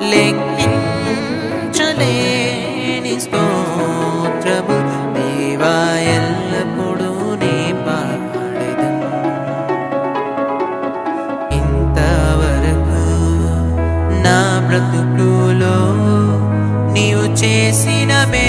లెక్కించలేని స్తోత్రము. దేవా ఎల్లప్పుడూ నీ పాడదు ఇంతవరకు నా బ్రతుకులో నీవు చేసిన మే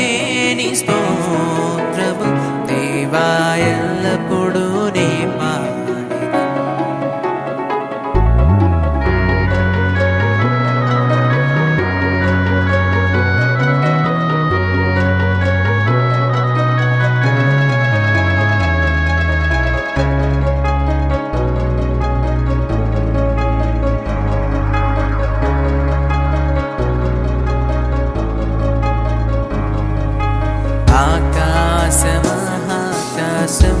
listen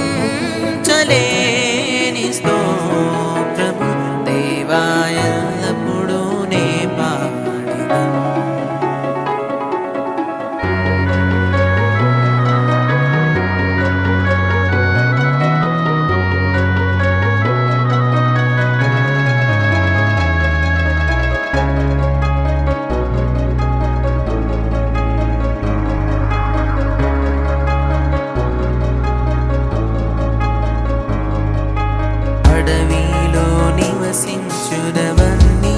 నివసించుడవన్నీ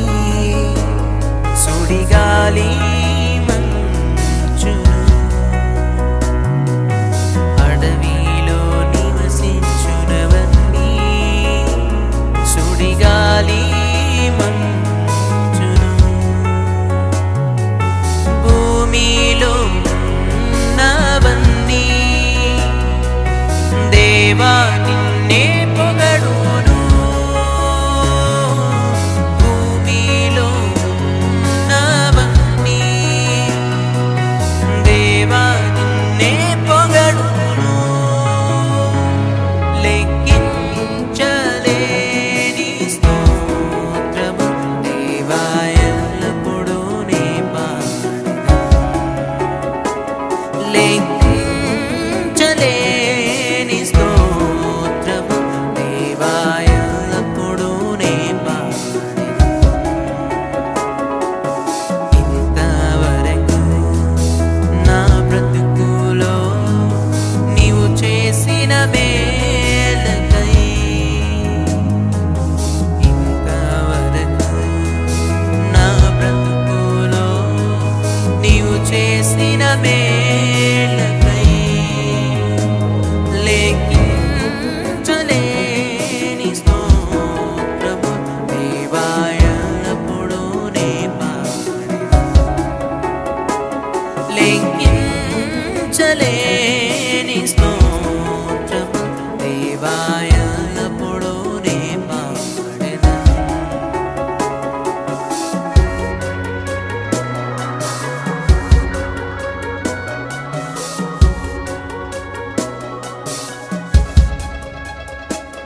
సుడిగాలి में लग लेकिन चले निस्तो प्रभु देवायणपुड़ो ने पास लेकिन